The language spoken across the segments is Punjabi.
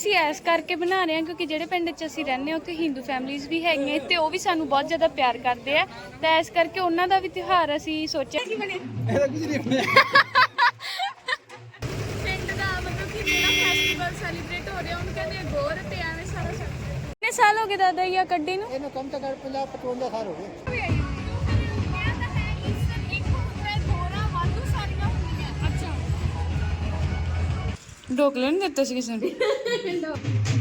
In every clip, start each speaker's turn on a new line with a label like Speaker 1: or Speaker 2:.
Speaker 1: ਅਸੀਂ ਐਸ ਕਰਕੇ ਬਣਾ ਰਹੇ ਹਾਂ ਕਿਉਂਕਿ ਜਿਹੜੇ ਪਿੰਡ 'ਚ ਅਸੀਂ ਰਹਿੰਦੇ ਹਾਂ ਉੱਥੇ ਹਿੰਦੂ ਫੈਮਿਲੀਆਂ ਵੀ ਹੈਗੀਆਂ ਤੇ ਉਹ ਵੀ ਸਾਨੂੰ ਬਹੁਤ ਜ਼ਿਆਦਾ ਪਿਆਰ ਕਰਦੇ ਆ। ਤਾਂ ਇਸ ਕਰਕੇ ਉਹਨਾਂ ਦਾ ਵੀ ਤਿਉਹਾਰ ਅਸੀਂ ਸੋਚਿਆ ਕਿ ਬਣੇ।
Speaker 2: ਇਹਦਾ ਕੁਝ ਨਹੀਂ ਬਣਿਆ?
Speaker 1: ਪਿੰਡ ਦਾ ਮਤਲਬ ਕਿ ਫੈਸਟੀਵਲ ਸੈਲੀਬ੍ਰੇਟ ਹੋ ਰਿਹਾ ਉਹਨੂੰ ਕਹਿੰਦੇ ਗੋਰ ਤੇ ਐਵੇਂ ਸਾਰਾ ਕਿੰਨੇ ਸਾਲ ਹੋ ਗਏ ਦਾਦਾ ਇਹ ਕੱਢੀ ਨੂੰ?
Speaker 2: ਇਹਨੂੰ ਕਮ ਤੋਂ ਕਮ 50 55 ਸਾਲ ਹੋ ਗਏ।
Speaker 1: ਢੋਕਲੇ ਨਹੀਂ ਦਿੱਤੇ ਸੀ ਕਿਸੇ ਨੂੰ?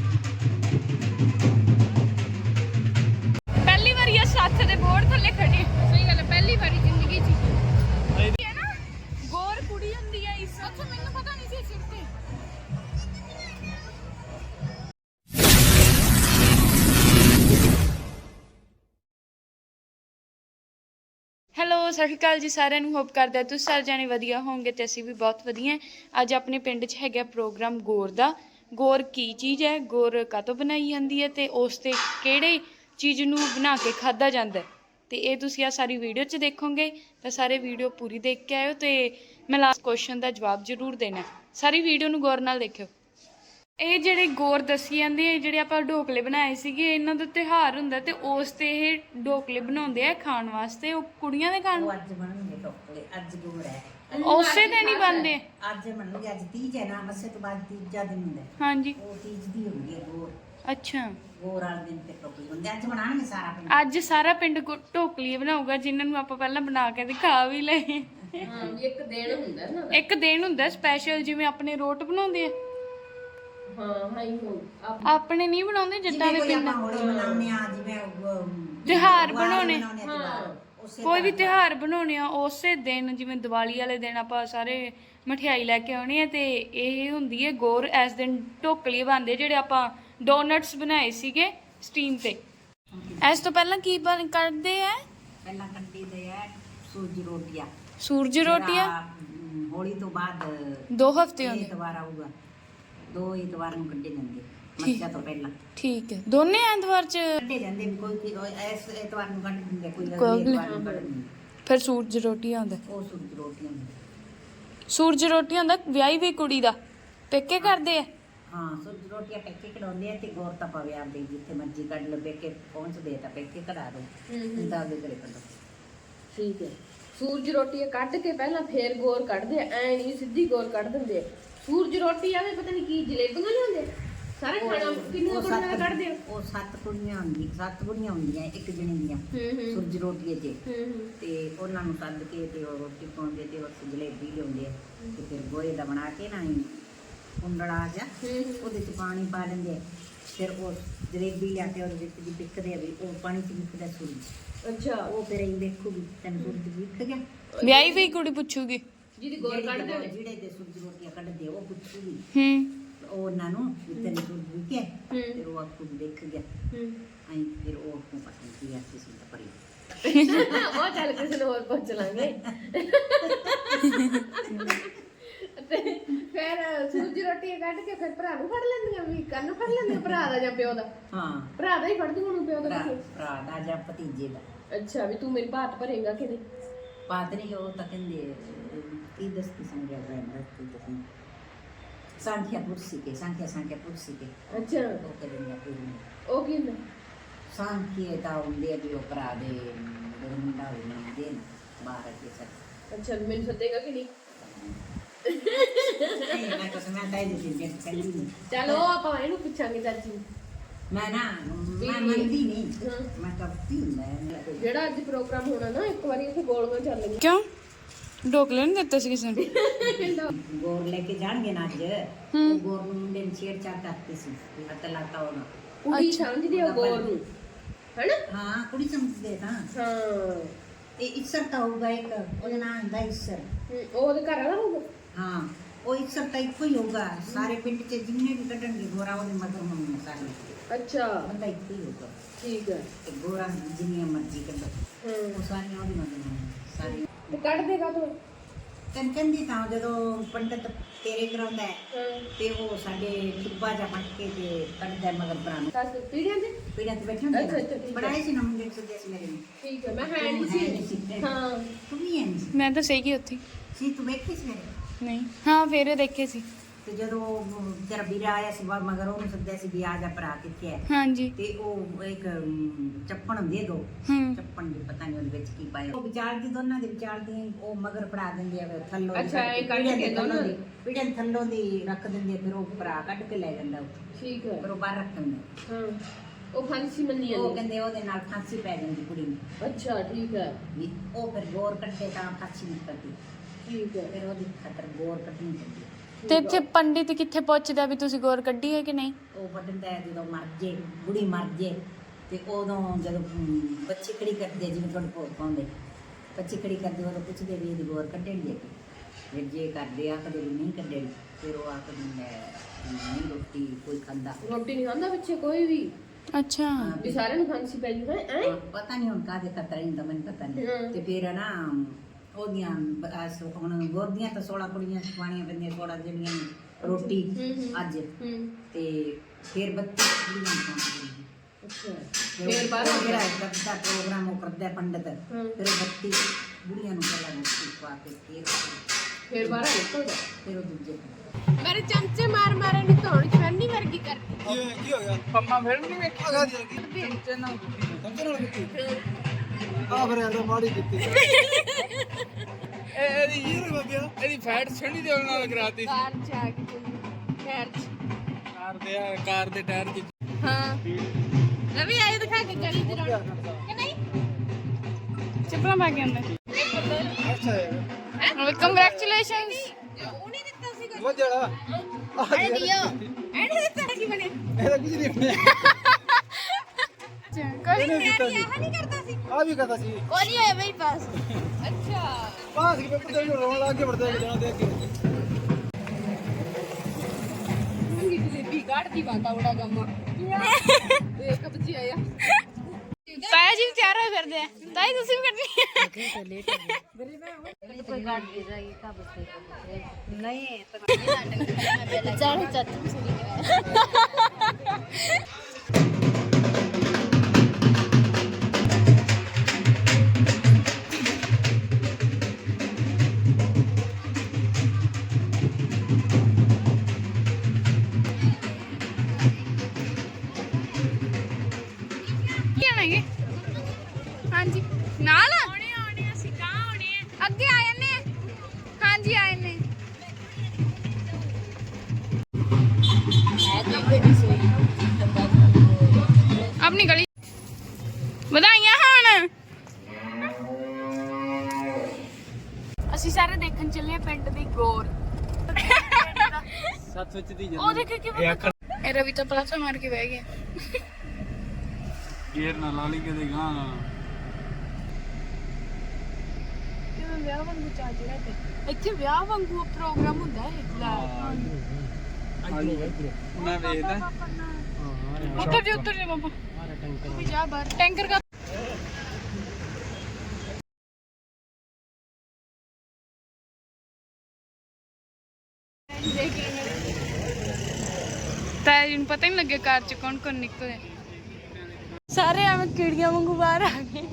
Speaker 1: ਹੈਲੋ ਸਤਿ ਸ਼੍ਰੀ ਅਕਾਲ ਜੀ ਸਾਰਿਆਂ ਨੂੰ ਹੋਪ ਕਰਦਾ ਤੁਸੀਂ ਸਾਰੇ ਜਾਣੇ ਵਧੀਆ ਹੋਵੋਗੇ ਤੇ ਅਸੀਂ ਵੀ ਬਹੁਤ ਵਧੀਆ ਹਾਂ। ਅੱਜ ਆਪਣੇ ਪਿੰਡ 'ਚ ਹੈਗਾ ਪ੍ਰੋਗਰਾਮ ਗੌਰ ਦਾ। ਗੌਰ ਕੀ ਚੀਜ਼ ਹੈ? ਗੋਰ ਕਾਤੋਂ ਬਣਾਈ ਜਾਂਦੀ ਹੈ ਤੇ ਉਸ ਤੇ ਕਿਹੜੇ ਚੀਜ਼ ਨੂੰ ਬਣਾ ਕੇ ਖਾਦਾ ਜਾਂਦਾ ਹੈ? ਤੇ ਇਹ ਤੁਸੀਂ ਆ ਸਾਰੀ ਵੀਡੀਓ 'ਚ ਦੇਖੋਗੇ, ਤਾਂ ਸਾਰੇ ਵੀਡੀਓ ਪੂਰੀ ਦੇਖ ਕੇ ਆਇਓ ਤੇ ਮੈਂ ਲਾਸਟ ਕੁਐਸਚਨ ਦਾ ਜਵਾਬ ਜ਼ਰੂਰ ਦੇਣਾ। ਸਾਰੀ ਵੀਡੀਓ ਨੂੰ ਗੌਰ ਨਾਲ ਦੇਖਿਓ। ਇਹ ਜਿਹੜੇ ਗੋਰ ਦੱਸੀ ਜਾਂਦੇ ਆ ਜਿਹੜੇ ਆਪਾਂ ਢੋਕਲੇ ਬਣਾਏ ਸੀਗੇ ਇਹਨਾਂ ਦਾ ਤਿਉਹਾਰ ਹੁੰਦਾ ਤੇ ਉਸ ਤੇ ਇਹ ਢੋਕਲੇ ਬਣਾਉਂਦੇ ਆ ਖਾਣ ਵਾਸਤੇ ਉਹ ਕੁੜੀਆਂ ਦੇ ਖਾਣ?
Speaker 3: ਉਹ ਅੱਜ ਬਣਨਗੇ ਟੋਕਲੇ ਅੱਜ ਗੁੜ ਹੈ।
Speaker 1: ਉਸੇ ਦਿਨ ਹੀ ਬਣਦੇ? ਆ।
Speaker 3: ਅੱਜ ਬਣਨਗੇ ਅੱਜ ਤੀਜ ਹੈ ਨਾ ਮੱਸੇ ਤੋਂ ਬਾਅਦ ਤੀਜਾ ਦਿਨ ਹੁੰਦਾ ਹੈ।
Speaker 1: ਹਾਂਜੀ।
Speaker 3: ਉਹ ਤੀਜ ਦੀ ਹੁੰਦੀ ਹੈ ਗੋਰ।
Speaker 1: ਅੱਛਾ।
Speaker 3: ਗੋਰ ਵਾਲੇ ਦਿਨ ਤੇ ਟੋਕਲੇ ਹੁੰਦੇ ਅੱਜ ਬਣਾਉਣਗੇ ਸਾਰਾ ਪਿੰਡ?
Speaker 1: ਅੱਜ ਸਾਰਾ ਪਿੰਡ ਗੋ- ਢੋਕਲੀ ਬਣਾਊਗਾ ਜਿਨ੍ਹਾਂ ਨੂੰ ਆਪਾਂ ਪਹਿਲਾਂ ਬਣਾ ਕੇ ਦਿਖਾ ਵੀ ਲਏ
Speaker 4: ਹਾਂ ਵੀ ਇੱਕ ਦਿਨ ਹੁੰਦਾ ਨਾ।
Speaker 1: ਇੱਕ ਦਿਨ ਹੁੰਦਾ ਸਪੈਸ਼ਲ ਜਿਵੇਂ ਆਪਣੇ ਰੋਟ ਬਣਾਉਂਦੇ ਆ।
Speaker 4: ਹਾਂ ਆਪ
Speaker 1: ਆਪਣੇ ਨਹੀਂ ਬਣਾਉਂਦੇ ਜਿੱਦਾਂ ਦੇ
Speaker 3: ਕੋਈ
Speaker 1: ਪਿੰਡ
Speaker 3: ਆਪਾਂ ਹੋਲੀ ਮਨਾਉਂਦੇ ਆ ਜਿਵੇਂ
Speaker 1: ਤਿਉਹਾਰ
Speaker 3: ਦੀਵਾਲੀ
Speaker 1: ਬਣਾਉਣੇ।
Speaker 3: ਮਨਾਉਂਦੇ ਆ ਤਿਉਹਾਰ, ਉਸੇ
Speaker 1: ਕੋਈ ਵੀ ਤਿਉਹਾਰ ਬਣਾਉਣੇ ਆ ਉਸੇ ਦਿਨ ਜਿਵੇਂ ਦੀਵਾਲੀ ਵਾਲੇ ਦਿਨ ਆਪਾਂ ਸਾਰੇ ਮਠਿਆਈ ਲੈ ਕੇ ਆਉਣੀ ਹੈ ਤੇ ਇਹ ਹੁੰਦੀ ਹੈ ਗੋਰ ਇਸ ਦਿਨ ਢੋਕਲੀ ਬਣਦੇ ਜਿਹੜੇ ਆਪਾਂ ਡੋਨਟਸ ਬਣਾਏ ਸੀਗੇ ਸਟੀਮ ਤੇ। ਇਸ ਤੋਂ ਪਹਿਲਾਂ ਕੀ ਬਣ ਕੱਢਦੇ ਆ?
Speaker 3: ਪਹਿਲਾਂ ਕੱਢੀ ਦੇ ਹੈ ਸੂਜੀ ਰੋਟੀਆਂ।
Speaker 1: ਸੂਰਜ ਰੋਟੀਆਂ?
Speaker 3: ਅਮ, ਹੋਲੀ ਤੋਂ ਬਾਅਦ
Speaker 1: ਦੋ ਹਫ਼ਤੇ ਹੁੰਦੇ
Speaker 3: ਐਤਵਾਰ ਆਊਗਾ। ਦੋ ਐਤਵਾਰ ਨੂੰ ਕੱਢੇ ਜਾਂਦੇ ਮੱਸਿਆ ਤੋਂ ਪਹਿਲਾਂ।
Speaker 1: ਠੀਕ ਹੈ। ਦੋਨੇ ਐਤਵਾਰ ਚ
Speaker 3: ਕੱਢੇ ਜਾਂਦੇ ਵੀ ਕੋਈ ਕੋਈ ਐਸ ਐਤਵਾਰ ਨੂੰ ਕੱਢ ਦਿੰਦੇ ਕੋਈ
Speaker 1: ਕੋਈ
Speaker 3: ਅਗਲੇ ਐਤਵਾਰ ਨੂੰ ਕੱਢ ਦਿੰਦੇ।
Speaker 1: ਫਿਰ ਸੂਰਜ ਰੋਟੀਆਂ ਹੁੰਦਾ
Speaker 3: ਉਹ ਸੂਜੀ ਰੋਟੀਆਂ ਹੁੰਦੀਆਂ।
Speaker 1: ਸੂਰਜ ਰੋਟੀਆਂ ਹੁੰਦਾ ਵਿਆਹੀ ਵੀ ਕੁੜੀ ਦਾ ਪੇਕੇ ਕਰਦੇ ਆ?
Speaker 3: ਹਾਂ ਸੂਜੀ ਰੋਟੀਆਂ ਪੈਕੇ ਕਢਾਉਂਦੇ ਆ ਤੇ ਗੌਰ ਤਾਂ ਪਵੇ ਆਪਦੇ ਜਿੱਥੇ ਮਰਜ਼ੀ ਕੱਢ ਲਓ ਪੇਕੇ ਪਹੁੰਚਦੇ ਆ ਤਾਂ ਪੇਕੇ ਕਢਾ ਦੋ। ਤਾਂ ਆਪਦੇ ਘਰੇ ਕੱਢੋ।
Speaker 4: ਠੀਕ ਹੈ। ਸੂਰਜ ਰੋਟੀ ਕੱਢ ਕੇ ਪਹਿਲਾਂ ਫੇਰ ਗੋਰ ਕੱਢਦੇ ਐ ਨਹੀਂ ਸਿੱਧੀ ਗੋਰ ਕੱਢ ਦਿੰਦੇ ਆ। ਸੂਰਜ ਰੋਟੀ ਆਵੇ ਪਤਾ ਨਹੀਂ ਕੀ ਜਲੇਬੀਆਂ ਨਹੀਂ ਹੁੰਦੇ ਸਾਰੇ ਖਾਣਾ ਕਿੰਨੀਆਂ
Speaker 3: ਉਹ
Speaker 4: ਕੁੜੀਆਂ
Speaker 3: ਸੱਤ-
Speaker 4: ਕੱਢਦੇ ਆ
Speaker 3: ਉਹ ਸੱਤ ਕੁੜੀਆਂ ਹੁੰਦੀਆਂ ਸੱਤ ਕੁੜੀਆਂ ਹੁੰਦੀਆਂ ਇੱਕ ਜਣੀ ਦੀਆਂ
Speaker 4: ਹੂੰ ਹੂੰ।
Speaker 3: ਸੂਜੀ ਰੋਟੀਏ
Speaker 4: ਹੂੰ ਹੂੰ
Speaker 3: ਤੇ ਉਹਨਾਂ ਨੂੰ ਸੱਦ ਕੇ ਤੇ ਉਹ ਰੋਟੀ ਪਾਉਂਦੇ ਤੇ ਉਹ ਜਲੇਬੀ ਲਿਆਉਂਦੇ ਆ। ਤੇ ਫਿਰ ਗੋਏ ਦਾ ਬਣਾ ਕੇ ਨਾ ਕੁੰਡੜਾ ਜਾ
Speaker 4: ਹੂੰ
Speaker 3: ਉਹਦੇ ਚ ਪਾਣੀ ਪਾ ਲੈਂਦੇ ਆ। ਫਿਰ ਉਹ ਜਲੇਬੀ ਲਿਆ ਕੇ ਉਹਦੇ ਵਿੱਚ ਦੀ ਪਿੱਕਦੇ ਆ ਵੀ ਉਹ ਪਾਣੀ ਚ ਵਿਖਦਾ ਸੂਰਜ।
Speaker 4: ਅੱਛਾ।
Speaker 3: ਉਹ ਫਿਰ ਅਸੀਂ ਦੇਖੂਗੀ ਤੈਨੂੰ ਸੂਰਜ ਗਿਆ।
Speaker 1: ਵਿਆਹੀ ਵੀ ਕੁੜੀ ਪੁੱਛੂਗੀ।
Speaker 4: ਜਿਹਦੀ ਗੋਰ
Speaker 3: ਜਿਹੜੀ
Speaker 4: ਕੱਢਦੇ
Speaker 3: ਗੋਰ-
Speaker 4: ਹੋਣੇ
Speaker 3: ਜਿਹੜੇ ਦੇ ਸੂਰਜ ਰੋਟੀਆਂ ਕੱਢਦੇ ਆ, ਉਹ ਪੁੱਛੂਗੀ
Speaker 1: ਹੂੰ।
Speaker 3: ਉਹ ਉਹਨਾਂ ਨੂੰ ਵੀ ਤੈਨੂੰ ਸੂਰਜ ਵਿਖਿਆ
Speaker 4: ਹੂੰ।
Speaker 3: ਫਿਰ ਉਹ ਆਖੂ ਦੇਖ ਗਿਆ।
Speaker 4: ਹੂੰ।
Speaker 3: ਅਸੀਂ ਫਿਰ ਉਹ ਨੂੰ ਪਤਾ ਨਹੀਂ ਕੀ ਆ ਕਿਸੇ ਦਾ ਪਰੀ
Speaker 4: ਉਹ ਚੱਲ ਕਿਸੇ ਨੂੰ ਹੋਰ ਪੁੱਛ ਲਾਂਗੇ। ਤੇ ਫਿਰ ਸੂਰਜ ਰੋਟੀ ਕੱਢ ਕੇ ਫਿਰ ਭਰਾ ਨੂੰ ਫੜ ਲੈਂਦੀਆਂ ਵੀ ਕੰਨ ਫੜ ਲੈਂਦੀਆਂ ਭਰਾ ਦਾ ਜਾਂ ਪਿਓ ਦਾ?
Speaker 3: ਹਾਂ।
Speaker 4: ਭਰਾ ਦਾ ਹੀ ਫੜਦੀ ਹੁਣ ਪਿਓ ਦਾ
Speaker 3: ਭਰਾ ਦਾ ਜਾਂ ਭਤੀਜੇ ਦਾ।
Speaker 4: ਅੱਛਾ ਵੀ ਤੂੰ ਮੇਰੀ ਬਾਤ ਭਰੇਗਾ ਕਿ ਨਹੀਂ
Speaker 3: ਬਾਤ ਨਹੀਂ ਉਹ ਤਾਂ ਕਹਿੰਦੇ ਕੀ ਦਸਤੀ ਸੰਗਿਆ ਬ੍ਰੈਂਡ ਕੀ ਤੁਸੀਂ ਸੰਖਿਆ ਪੁਰਸੀ ਕੇ ਸੰਖਿਆ ਸੰਖਿਆ ਪੁਰਸੀ ਕੇ
Speaker 4: ਅੱਛਾ
Speaker 3: ਉਹ
Speaker 4: ਕੀ ਹੁੰਦਾ
Speaker 3: ਵੀ ਉਹ ਭਰਾ ਦੇ ਮੁੰਡਾ ਹੋਵੇ ਨਾ ਦੇ ਬਾਹਰ ਕੇ ਸਰ
Speaker 4: ਅੱਛਾ ਮੈਨੂੰ ਸੱਦੇਗਾ ਕਿ ਨਹੀਂ
Speaker 3: ਮੈਂ ਤਾਂ ਜੇ ਕੱਲੀ ਨਹੀਂ
Speaker 4: ਚਲ ਉਹ ਆਪਾਂ ਇਹਨੂੰ ਪੁੱਛਾਂਗੇ ਚਾਚੀ ਨੂੰ।
Speaker 3: ਮੈਂ ਨਾ ਮੈਂ ਮੰਨਦੀ ਨਹੀਂ
Speaker 4: ਹਾਂ।
Speaker 3: ਮੈਂ ਕਰਤੀ ਹੁੰਦਾ ਹੈ ਮੇਰਾ ਕੋਈ
Speaker 4: ਜਿਹੜਾ ਅੱਜ ਪ੍ਰੋਗਰਾਮ ਹੋਣਾ ਨਾ ਇੱਕ ਵਾਰੀ ਉੱਥੇ ਗੋਲੀਆਂ ਚੱਲ
Speaker 1: ਕਿਉਂ ਢੋਕਲੇ ਨਹੀਂ ਦਿੱਤੇ ਸੀ ਕਿਸੇ ਨੂੰ।
Speaker 3: ਗੋਰ ਲੈ ਕੇ ਜਾਣਗੇ ਨਾ ਅੱਜ। ਉਹ ਗੋਰ ਨੂੰ ਮੁੰਡੇ ਨੂੰ ਛੇੜਛਾੜ ਕਰਤੀ ਸੀ ਵੀ ਹੱਥ ਲਾਤਾ ਉਹਨਾਂ।
Speaker 4: ਕੁੜੀ ਸਮਝਦੀ ਆ ਗੋਰ ਨੂੰ। ਹੈਨਾ?
Speaker 3: ਹਾਂ ਕੁੜੀ ਸਮਝਦੇ ਤਾਂ।
Speaker 4: ਹਾਂ।
Speaker 3: ਤੇ ਇਸਰ ਤਾਂ ਹੋਊਗਾ ਇੱਕ ਉਹਦਾ ਨਾਮ ਹੁੰਦਾ ਇਸਰ
Speaker 4: ਉਹ ਉਹਦੇ ਘਰ ਵਾਲਾ ਹੋਊਗਾ?
Speaker 3: ਹਾਂ ਉਹ ਇਸਰ ਤਾਂ ਇੱਕੋ ਹੀ ਹੋਊਗਾ। ਸਾਰੇ ਪਿੰਡ 'ਚ ਜਿੰਨੇ ਵੀ ਕੱਢਣਗੇ ਗੋਰਾ ਉਹਦੇ ਮਦਰ ਹੋਣਗੇ ਸਾਰੇ।
Speaker 4: ਅੱਛਾ।
Speaker 3: ਬੰਦਾ ਇੱਕੋ ਹੀ ਹੋਊਗਾ।
Speaker 4: ਠੀਕ ਹੈ
Speaker 3: ਤੇ ਗੋਰਾ ਜਿੰਨੀਆਂ ਮਰਜ਼ੀ ਕੱਢੋ। ਉਹ ਸਾਰੀਆਂ ਉਹਦੀ ਮਦਰ
Speaker 4: ਤੇ ਕੱਢ ਦੇਗਾ ਤੂੰ।
Speaker 3: ਤੈਨੂੰ ਕਹਿੰਦੀ ਤਾਂ ਜਦੋਂ ਪੰਡਤ ਤੇਰੇ ਕਰਾਉਂਦਾ ਹੈ, ਤੇ ਉਹ ਸਾਡੇ ਟਿੱਬਾ ਜਾ ਪੱਟ ਕੇ ਤੇ ਕੱਢਦਾ ਮਗਰ ਭਰਾ ਨੂੰ।
Speaker 4: ਦੱਸ ਪੀੜੀਆਂ ਦੇ?
Speaker 3: ਪੀੜਾਂ ਤੇ ਬੈਠੇ ਹੁੰਦੇ
Speaker 4: ਅੱਛਾ, ਅੱਛਾ, ਠੀਕ
Speaker 3: ਨਾ ਸੀ ਨਾ ਮੁੰਡੇ ਸੀ ਮੇਰੇ ਨੂੰ
Speaker 4: ਠੀਕ ਹੈ ਮੈਂ ਹੈ
Speaker 3: ਹੈ
Speaker 4: ਨਹੀਂ
Speaker 3: ਨਹੀਂ
Speaker 4: ਸੀ।
Speaker 3: ਸੀ।
Speaker 4: ਹਾਂ।
Speaker 3: ਤੂੰ ਵੀ ਐ ਨਹੀਂ ਸੀ।
Speaker 1: ਮੈਂ ਤਾਂ ਸਹੀ ਗਈ ਉੱਥੇ।
Speaker 3: ਸੀ ਤੂੰ ਵੇਖੀ ਸੀ ਮੇਰੇ?
Speaker 1: ਨਹੀਂ। ਹਾਂ ਫੇਰ ਦੇਖੇ ਸੀ।
Speaker 3: ਤੇ ਜਦੋਂ ਤੇਰਾ ਵੀਰਾ ਆਇਆ ਸੀ ਬਾਹਰ ਮਗਰ ਉਹਨੂੰ ਸੱਦਿਆ ਸੀ ਵੀ ਆ ਜਾ ਭਰਾ ਕਿੱਥੇ ਹੈ
Speaker 1: ਹਾਂਜੀ।
Speaker 3: ਤੇ ਉਹ ਇੱਕ ਅਮ, ਚੱਪਣ ਦੇ ਦੋ।
Speaker 1: ਹੂੰ।
Speaker 3: ਚੱਪਣ ਦੇ ਪਤਾ ਨਹੀਂ ਉਹਦੇ ਵਿੱਚ ਕੀ ਪਾਇਆ। ਉਹ ਵਿਚਾਰ ਦੀ ਦੋਨਾਂ ਦੇ ਵਿਚਾਰ ਦੀ ਉਹ ਮਗਰ ਫੜਾ ਦਿੰਦੇ ਆ ਫਿਰ ਥੱਲੋਂ ਦੀ
Speaker 4: ਅੱਛਾ, ਇਹ ਕੱਢ ਕੇ
Speaker 3: ਦੇ ਥੱਲੋਂ
Speaker 4: ਦੋਨੋਂ
Speaker 3: ਦੀ ਪੀੜ੍ਹਨ ਥੱਲੋਂ ਦੀ ਰੱਖ ਦਿੰਦੇ ਆ, ਫਿਰ ਉਹ ਭਰਾ ਕੱਢ ਕੇ ਲੈ ਜਾਂਦਾ ਉੱਥੇ।
Speaker 4: ਠੀਕ ਹੈ
Speaker 3: ਫਿਰ ਉਹ ਬਾਹਰ ਰੱਖ ਦਿੰਦੇ
Speaker 4: ਹਾਂ। ਉਹ ਫਾਂਸੀ ਮੰਨੀ
Speaker 3: ਉਹ ਕਹਿੰਦੇ ਉਹਦੇ ਨਾਲ ਫਾਂਸੀ ਪੈ ਜਾਂਦੀ ਕੁੜੀ ਨੂੰ।
Speaker 4: ਅੱਛਾ ਠੀਕ ਹੈ
Speaker 3: ਵੀ ਉਹ ਫਿਰ ਗੌਰ ਕੱਢੇ ਤਾਂ ਫਾਂਸੀ ਨਿਕਲਦੀ।
Speaker 4: ਠੀਕ ਹੈ
Speaker 3: ਫਿਰ ਉਹਦੀ ਖਾਤਰ ਗੌਰ ਕੱਢਣੀ ਪੈਂਦੀ।
Speaker 1: ਤੇ ਇੱਥੇ ਪੰਡਿਤ ਕਿੱਥੇ ਪੁੱਛਦਾ ਵੀ ਤੁਸੀਂ ਗੌਰ ਕੱਢੀ ਹੈ ਕਿ ਨਹੀਂ?
Speaker 3: ਉਹ ਵੱਢਦਾ ਹੈ ਜਦੋਂ ਮਰ ਜੇ ਬੁੜੀ ਮਰ ਜੇ ਤੇ ਉਦੋਂ ਜਦੋਂ ਬੱਚੀ ਖੜੀ ਕਰਦੇ ਆ, ਜਿਵੇਂ ਤੁਹਾਡੇ ਭੋਗ ਪਾਉਂਦੇ। ਬੱਚੀ ਖੜੀ ਕਰਦੇ ਉਦੋਂ ਪੁੱਛਦੇ ਵੀ ਇਹਦੀ ਗੌਰ ਕੱਢਣੀ ਹੈ ਕਿ ਫਿਰ ਜੇ ਕਰਦੇ ਆ ਕਦੇ ਵੀ ਨਹੀਂ ਕੱਢਣੀ ਫਿਰ ਉਹ ਆਖਦੇ ਮੈਂ ਨਹੀਂ ਰੋਟੀ ਕੋਈ ਖਾਂਦਾ।
Speaker 4: ਰੋਟੀ ਨਹੀਂ ਖਾਂਦਾ ਬੱਚੇ ਕੋਈ ਵੀ।
Speaker 1: ਅੱਛਾ।
Speaker 4: ਵੀ ਸਾਰਿਆਂ ਨੂੰ ਫਾਂਸੀ ਪੈ ਜੂ ਹੈ? ਐ
Speaker 3: ਪਤਾ ਨਹੀਂ ਹੁਣ ਕਾਹਦੇ ਖਤਰਾ ਹੁੰਦਾ ਮੈਨੂੰ ਪਤਾ
Speaker 4: ਹਾਂ।
Speaker 3: ਨਹੀਂ ਤੇ ਫਿਰ ਨਾ ਉਹਦੀਆਂ ਬ- ਆਹ ਸੋ- ਹੁਣ ਗੋਰਦੀਆਂ ਤਾਂ 16 ਕੁੜੀਆਂ ਖਵਾਣੀਆਂ ਪੈਂਦੀਆਂ 16 ਜਿਹੜੀਆਂ ਨੇ ਰੋਟੀ। ਅੱਜ। ਤੇ ਫਿਰ 32 ਕੁੜੀਆਂ ਨੂੰ ਖਵਾਉਣੀਆਂ
Speaker 4: ਅੱਛਾ।
Speaker 3: ਫਿਰ ਉਹ ਜਿਹੜਾ ਕਰਦਾ ਪ੍ਰੋਗਰਾਮ ਉਹ ਕਰਦਾ ਪੰਡਤ। ਫਿਰ ਉਹ 32 ਬੁੜੀਆਂ ਨੂੰ ਪਹਿਲਾਂ ਰੋਟੀ ਖਵਾ ਕੇ ਫਿਰ
Speaker 4: ਫੇਰ ਬਾਹਰ ਨਿਕਲਦਾ
Speaker 3: ਫਿਰ ਉਹ ਦੂਜੇ
Speaker 4: ਮੇਰੇ ਚਮਚੇ ਮਾਰ ਮਾਰੇ ਨਹੀਂ ਧੋਣ ਛੰਨੀ ਵਰਗੀ ਕਰਦੀ।
Speaker 2: ਕੀ ਕੀ ਹੋ ਗਿਆ
Speaker 5: ਪੰਮਾ ਫਿਲਮ ਨਹੀਂ ਵੇਖੀ
Speaker 2: ਦੀ
Speaker 5: ਚਮਚੇ ਨਾਲ
Speaker 2: ਸਮਝ ਨਾਲ ਕੀਤੀ ਆ ਫਿਰ ਇਹਦਾ ਮਾੜੀ ਕੀਤੀ
Speaker 5: ਇਹ ਇਹਦੀ
Speaker 2: ਇਹ ਬਾਬਿਆ
Speaker 5: ਇਹਦੀ ਫੈਟ ਛਣੀ ਦੇ ਨਾਲ ਕਰਾਤੀ ਸੀ।
Speaker 4: ਕਾਰ ਚ ਆ ਕੇ ਖੈਰ ਚ।
Speaker 5: ਕਾਰ ਦੇ ਆ ਕਾਰ ਦੇ ਟਾਇਰ ਚ
Speaker 4: ਹਾਂ। ਰਵੀ ਆਏ ਦਿਖਾ ਕੇ ਗਲੀ ਚ ਰੌਣਕ ਕਿ ਨਹੀਂ?
Speaker 1: ਚੱਪਲਾਂ ਪਾ ਕੇ ਆਉਂਦਾ।
Speaker 2: ਅੱਛਾ ਹੈ
Speaker 1: ਕੰਗ੍ਰੈਚੁਲੇਸ਼ਨਸ
Speaker 4: ਉਹ ਨਹੀਂ ਦਿੱਤਾ ਸੀ
Speaker 2: ਉਹ ਜਿਹੜਾ
Speaker 4: ਐ ਦਿਓ। ਐਨੇ ਦਿੱਤਾ ਕੀ ਬਣਿਆ
Speaker 2: ਇਹਦਾ ਕੁਝ ਨਹੀਂ ਬਣਿਆ।
Speaker 1: ਕੋਈ
Speaker 2: ਇਹਨੇ ਦਿੱਤਾ ਸੀ
Speaker 4: ਆਹ ਨਹੀਂ ਕਰਦਾ ਸੀ।
Speaker 2: ਆ ਵੀ ਕਹਤਾ ਸੀ।
Speaker 4: ਉਹ ਨਹੀਂ ਹੋਇਆ ਬਈ ਪਾਸ। ਅੱਛਾ।
Speaker 2: ਪਾਸ ਕੇ ਪੇਪਰ ਦੇ ਰੋਣ ਲੱਗ ਕੇ ਵੜਦੇ ਜਾਣਾ ਦੇ ਅੱਗੇ।
Speaker 4: ਮੰਗੀ ਜਲੇਬੀ ਕੱਢਦੀ ਬਾਤਾ ਬੜਾ ਕੰਮ। ਦੇਖ ਬੱਚੀ ਆਇਆ।
Speaker 1: ਤਾਇਆ ਜੀ ਵੀ ਤਿਆਰ ਹੋਏ ਫਿਰਦੇ ਆ। ਤਾਈ ਤੁਸੀਂ ਵੀ ਕੱਢਣੀ ਹੈ ਕੀ ਆਣਗੇ ਹਾਂਜੀ। ਨਾਲ? ਆਉਣੇ ਆਉਣੇ ਅਸੀਂ ਕਾ ਆਉਣੇ ਅੱਗੇ ਆ ਜੰਨੇ ਹਾਂਜੀ ਆ ਜੰਨੇ ਆਪਣੀ ਗਲੀ। ਵਧਾਈਆਂ ਹੁਣ। ਅਸੀਂ ਸਾਰੇ ਦੇਖਣ ਚੱਲੇ ਆ ਪਿੰਡ ਦੀ ਗੌਰ।
Speaker 5: ਸੱਤ ਵਿੱਚ ਦੀ
Speaker 1: ਉਹ ਦੇਖ ਕਿਵੇਂ ਇਹ ਰਵੀ ਤਾਂ ਪਲਾਸਾ ਮਾਰ ਕੇ ਬਹਿ ਗਿਆ।
Speaker 5: ਕਿਤੇ ਗਾਂ
Speaker 1: ਕਿਵੇਂ ਵਿਆਹ ਵਾਂਗੂ ਚੱਲ ਰਿਹਾ ਤੇ? ਇੱਥੇ ਵਿਆਹ ਵਾਂਗੂ ਪ੍ਰੋਗਰਾਮ ਹੁੰਦਾ ਹੈ। ਲੈ
Speaker 5: ਮੈਂ ਵੇਖਦਾ।
Speaker 1: ਉੱਤਰ ਜੀ ਉੱਤਰ ਜੀ ਬਾਬਾ ਤੂੰ ਵੀ ਜਾ ਬਾਹਰ। ਟੈਂਕਰ ਦਾ ਤਾਂ ਇਹਨੂੰ ਪਤਾ ਹੀ ਨਹੀਂ ਲੱਗਿਆ ਕਾਰ ਚ ਕੌਣ ਕੌਣ ਨਿਕਲੇ ਸਾਰੇ ਐਵੇਂ ਕੀੜੀਆਂ ਵਾਂਗੂ ਬਾਹਰ ਆ ਗਏ।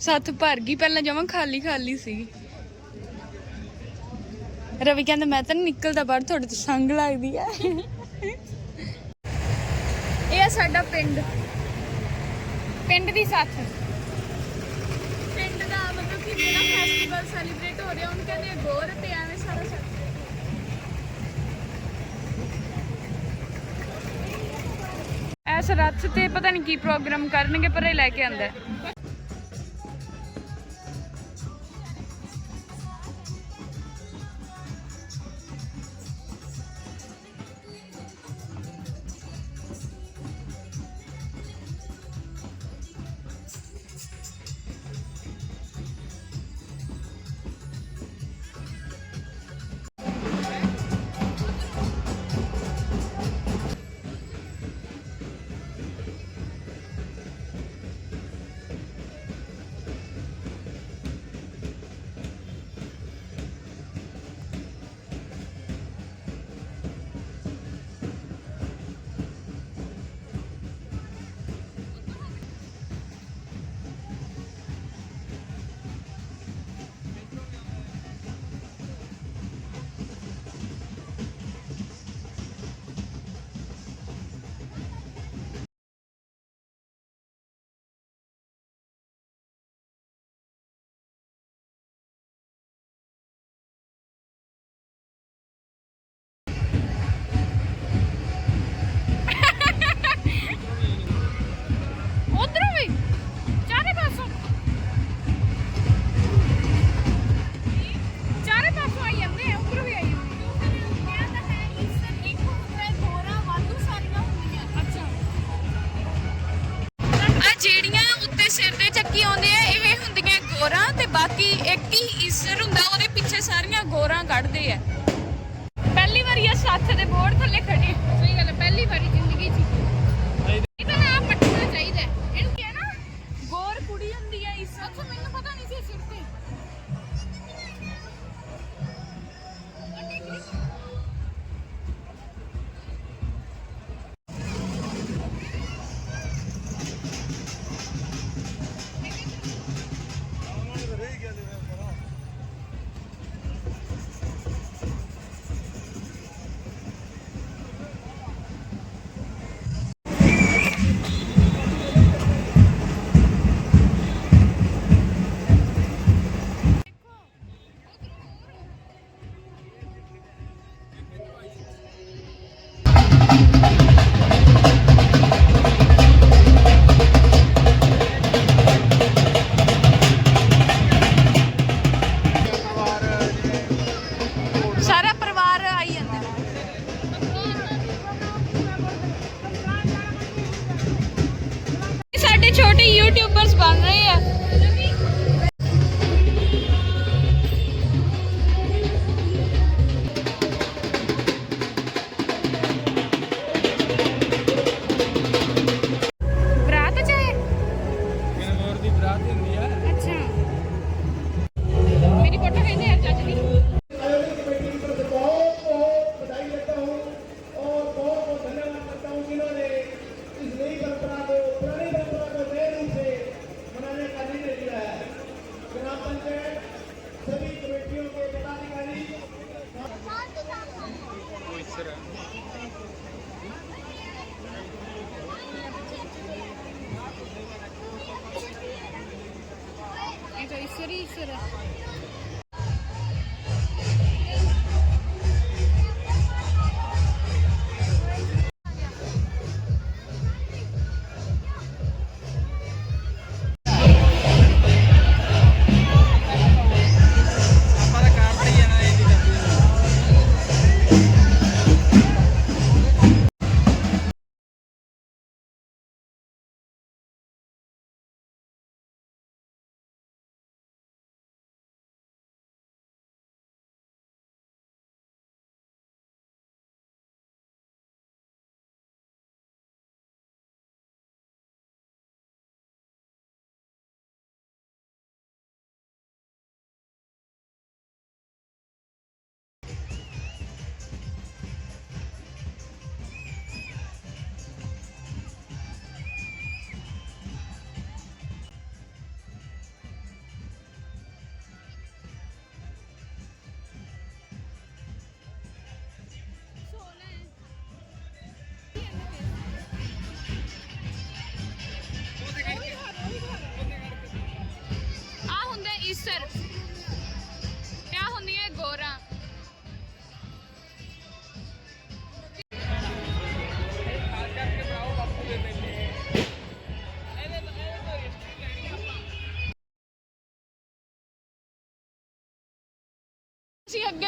Speaker 1: ਸੱਤ ਭਰ ਗਈ, ਪਹਿਲਾਂ ਜਮਾਂ ਖਾਲੀ ਖਾਲੀ ਸੀ। ਰਵੀ ਕਹਿੰਦਾ, ਮੈਂ ਤਾਂ ਨੀ ਨਿਕਲਦਾ ਬਾਹਰ, ਤੁਹਾਡੇ ਤੋਂ ਸੰਗ ਲੱਗਦੀ ਆ। ਇਹ ਆ ਸਾਡਾ ਪਿੰਡ। ਪਿੰਡ ਦੀ ਸਾਥ। ਪਿੰਡ ਦਾ ਮਤਲਬ ਕਿ ਜਿਹੜਾ ਫੈਸਟੀਵਲ ਸੈਲੀਬ੍ਰੇਟ ਹੋ ਰਿਹਾ, ਉਹਨੂੰ ਕਹਿੰਦੇ ਗੋਰ ਤੇ ਐਵੇਂ ਸਾਰਾ ਰੱਥ ਤੇ ਪਤਾ ਨਹੀਂ ਕੀ ਪ੍ਰੋਗਰਾਮ ਕਰਨਗੇ ਪਰ ਇਹ ਲੈ ਕੇ ਆਂਦਾ ਸਾਰੀਆਂ ਗੋਰਾਂ ਕੱਢਦੇ ਆ।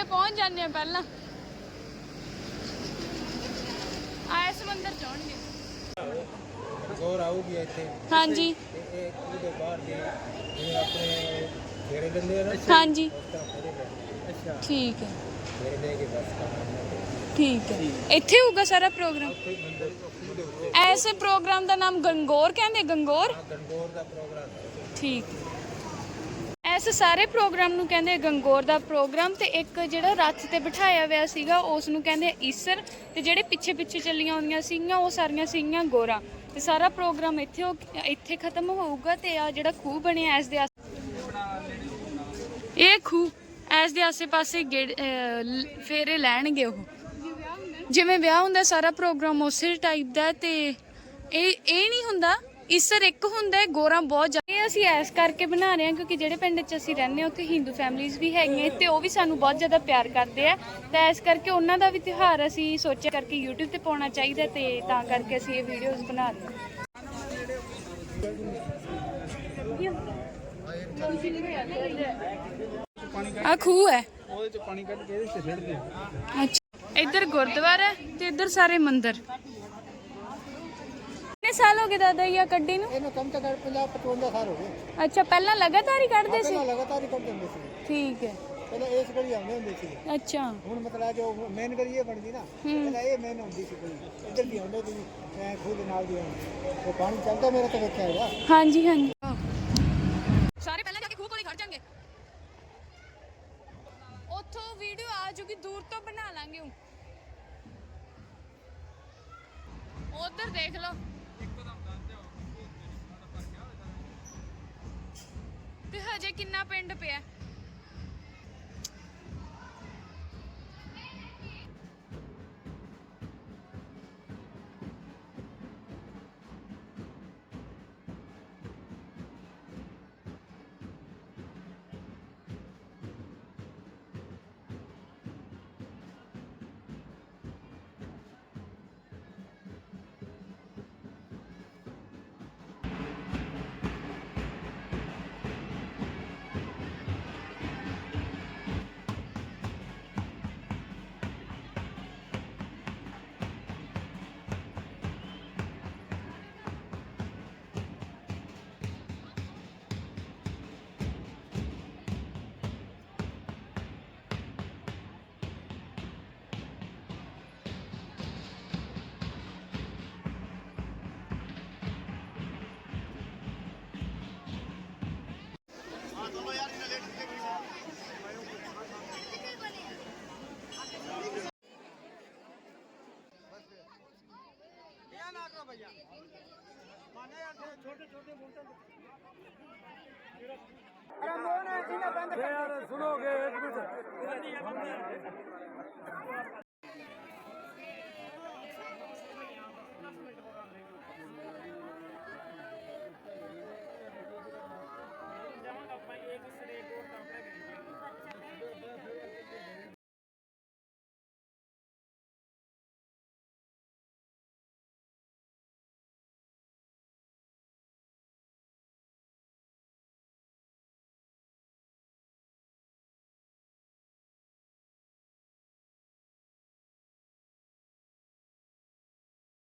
Speaker 1: ਪਹੁੰਚ ਜਾਂਦੇ ਹਾਂ ਪਹਿਲਾਂ। ਆਏ ਸਮੁੰਦਰ ਚੜ੍ਹਨਗੇ
Speaker 6: ਗੌਰ ਆਊਗੀ ਇੱਥੇ।
Speaker 1: ਹਾਂਜੀ।
Speaker 6: ਤੇ ਇਹ ਉਹਦੇ ਬਾਹਰ ਦੇ ਜਿਵੇਂ ਆਪਣੇ ਫੇਰੇ ਲੈਂਦੇ ਆ ਨਾ।
Speaker 1: ਹਾਂਜੀ।
Speaker 5: ਅੱਛਾ।
Speaker 1: ਠੀਕ ਹੈ।
Speaker 6: ਕੇ ਬਸ
Speaker 1: ਠੀਕ ਹੈ। ਇੱਥੇ ਹੋਊਗਾ ਸਾਰਾ ਪ੍ਰੋਗਰਾਮ? ਐਸੇ ਪ੍ਰੋਗਰਾਮ ਦਾ ਨਾਮ ਗੰਗੋਰ ਕਹਿੰਦੇ ਗੰਗੋਰ?
Speaker 6: ਗੰਡੋਰ ਦਾ ਪ੍ਰੋਗਰਾਮ ਹੈ।
Speaker 1: ਇਸ ਸਾਰੇ ਪ੍ਰੋਗਰਾਮ ਨੂੰ ਕਹਿੰਦੇ ਗੰਗੋਰ ਦਾ ਪ੍ਰੋਗਰਾਮ ਤੇ ਇੱਕ ਜਿਹੜਾ ਰੱਥ ਤੇ ਬਿਠਾਇਆ ਹੋਇਆ ਸੀਗਾ, ਉਸ ਨੂੰ ਕਹਿੰਦੇ ਈਸਰ ਤੇ ਜਿਹੜੇ ਪਿੱਛੇ ਪਿੱਛੇ ਚੱਲੀਆਂ ਆਉਂਦੀਆਂ ਸੀਗੀਆਂ, ਉਹ ਸਾਰੀਆਂ ਸੀਗੀਆਂ ਗੋਰਾ। ਤੇ ਸਾਰਾ ਪ੍ਰੋਗਰਾਮ ਇੱਥੇ ਹੋ ਇੱਥੇ ਖਤਮ ਹੋਊਗਾ ਤੇ ਆ ਜਿਹੜਾ ਖੂਹ ਬਣਿਆ ਐਸ ਦੇ ਆਸ- ਇਹ ਖੂਹ ਇਸ ਦੇ ਆਸੇ-ਪਾਸੇ ਗੇੜ- ਅਹ ਲ- ਫੇਰੇ ਲੈਣਗੇ ਉਹ। ਜਿਵੇਂ ਵਿਆਹ ਹੁੰਦਾ ਸਾਰਾ ਪ੍ਰੋਗਰਾਮ ਉਸੇ ਟਾਈਪ ਦਾ ਤੇ ਇਹ ਇਹ ਨਹੀਂ ਹੁੰਦਾ ਇਸਰ ਇੱਕ ਹੁੰਦਾ ਹੈ ਗੋਰਾ ਬਹੁਤ ਜ਼ਿਆਦਾ ਇਹ ਅਸੀਂ ਐਸ ਕਰਕੇ ਬਣਾ ਰਹੇ ਹਾਂ ਕਿਉਂਕਿ ਜਿਹੜੇ ਪਿੰਡ 'ਚ ਅਸੀਂ ਰਹਿੰਦੇ ਹਾਂ ਉੱਥੇ ਹਿੰਦੂ ਫੈਮਿਲੀਆਂ ਵੀ ਹੈਗੀਆਂ ਤੇ ਉਹ ਵੀ ਸਾਨੂੰ ਬਹੁਤ ਜ਼ਿਆਦਾ ਪਿਆਰ ਕਰਦੇ ਆ। ਤਾਂ ਐਸ ਕਰਕੇ ਉਹਨਾਂ ਦਾ ਵੀ ਤਿਉਹਾਰ ਅਸੀਂ ਸੋਚਿਆ ਕਰਕੇ YouTube ਤੇ ਪਾਉਣਾ ਚਾਹੀਦਾ ਤੇ ਤਾਂ ਕਰਕੇ ਅਸੀਂ ਇਹ ਵੀਡੀਓਜ਼ ਬਣਾ ਰਹੇ ਹਾਂ। ਆ ਖੂਹ ਹੈ।
Speaker 5: ਉਹਦੇ ਚ ਪਾਣੀ ਕੱਢ ਕੇ ਇਹਦੇ ਤੇ ਛੱਡਦੇ
Speaker 1: ਅੱਛਾ। ਇੱਧਰ ਗੁਰਦੁਆਰਾ ਤੇ ਇੱਧਰ ਸਾਰੇ ਮੰਦਿਰ। ਨੇ ਸਾਲ ਹੋ ਗਏ ਦਾਦਾ ਜੀ ਆ ਕੱਢੀ ਨੂੰ
Speaker 6: ਇਹਨੂੰ ਕਮ ਤੋਂ ਕਮ 50 55 ਸਾਲ ਹੋ ਗਏ
Speaker 1: ਅੱਛਾ ਪਹਿਲਾਂ ਲਗਾਤਾਰ ਹੀ ਕੱਢਦੇ ਸੀ
Speaker 6: ਪਹਿਲਾਂ ਲਗਾਤਾਰ ਹੀ ਕਰਦੇ ਹੁੰਦੇ ਸੀ
Speaker 1: ਠੀਕ ਹੈ
Speaker 6: ਪਹਿਲਾਂ ਇਸ ਗਲੀ ਆਉਂਦੇ ਹੁੰਦੇ ਸੀ
Speaker 1: ਅੱਛਾ
Speaker 6: ਹੁਣ ਮਤਲਬ ਜੋ ਮੇਨ ਗਲੀ ਇਹ ਬਣਦੀ ਨਾ ਪਹਿਲਾਂ ਇਹ ਮੇਨ ਹੁੰਦੀ ਸੀ ਗਲੀ ਇੱਧਰ ਦੀ ਆਉਂਦੇ ਸੀ ਮੈਂ ਖੁਦ ਨਾਲ ਦੀ ਆਉਂਦੀ ਉਹ ਪਾਣੀ ਚੱਲਦਾ ਮੇਰਾ ਤਾਂ ਵੇਖਿਆ ਹੈਗਾ
Speaker 1: ਹਾਂਜੀ ਹਾਂਜੀ ਸਾਰੇ ਪਹਿਲਾਂ ਜਾ ਕੇ ਖੂਹ ਕੋਲ ਹੀ ਖੜ ਜਾਣਗੇ ਉੱਥੋਂ ਵੀਡੀਓ ਆ ਜੂਗੀ ਦੂਰ ਤੋਂ ਬਣਾ ਲਾਂਗੇ ਉਧਰ ਦੇਖ ਲਓ। ਤੇ ਹਜੇ ਕਿੰਨਾ ਪਿੰਡ ਪਿਆ? सुनोगे एक मिनट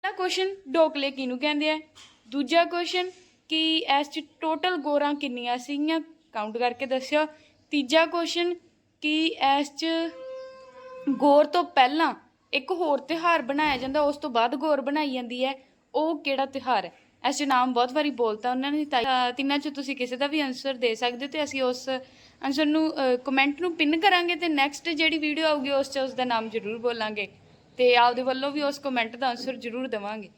Speaker 1: ਪਹਿਲਾ ਕੁਐਸਚਨ ਡੋਕਲੇ ਕਿਹਨੂੰ ਕਹਿੰਦੇ ਆ? ਦੂਜਾ ਕੁਐਸਚਨ ਕਿ ਇਸ ਚ ਟੋਟਲ ਗੋਰਾਂ ਕਿੰਨੀਆਂ ਸੀਗੀਆਂ? ਕਾਊਂਟ ਕਰਕੇ ਦੱਸਿਓ। ਤੀਜਾ ਕੁਐਸਚਨ ਕਿ ਇਸ ਚ ਗੌਰ ਤੋਂ ਪਹਿਲਾਂ ਇੱਕ ਹੋਰ ਤਿਉਹਾਰ ਬਣਾਇਆ ਜਾਂਦਾ, ਉਸ ਤੋਂ ਬਾਅਦ ਗੌਰ ਬਣਾਈ ਜਾਂਦੀ ਹੈ। ਉਹ ਕਿਹੜਾ ਤਿਉਹਾਰ ਹੈ? ਇਸ 'ਚ ਨਾਮ ਬਹੁਤ ਵਾਰੀ ਬੋਲਤਾ ਉਹਨਾਂ ਨੇ, ਤਾਂ ਤਿੰਨਾਂ ਚ ਤੁਸੀਂ ਕਿਸੇ ਦਾ ਵੀ ਆਨਸਰ ਦੇ ਸਕਦੇ ਹੋ ਤੇ ਅਸੀਂ ਉਸ ਆਨਸਰ ਨੂੰ ਕਮੈਂਟ ਨੂੰ ਪਿੰਨ ਕਰਾਂਗੇ ਤੇ ਨੈਕਸਟ ਜਿਹੜੀ ਵੀਡੀਓ ਆਊਗੀ, ਉਸ 'ਚ ਉਸ ਦਾ ਨਾਮ ਜ਼ਰੂਰ ਬੋਲਾਂਗੇ। ਤੇ ਆਪਦੇ ਵੱਲੋਂ ਵੀ ਉਸ ਕਮੈਂਟ ਦਾ ਆਨਸਰ ਜ਼ਰੂਰ ਦੇਵਾਂਗੇ।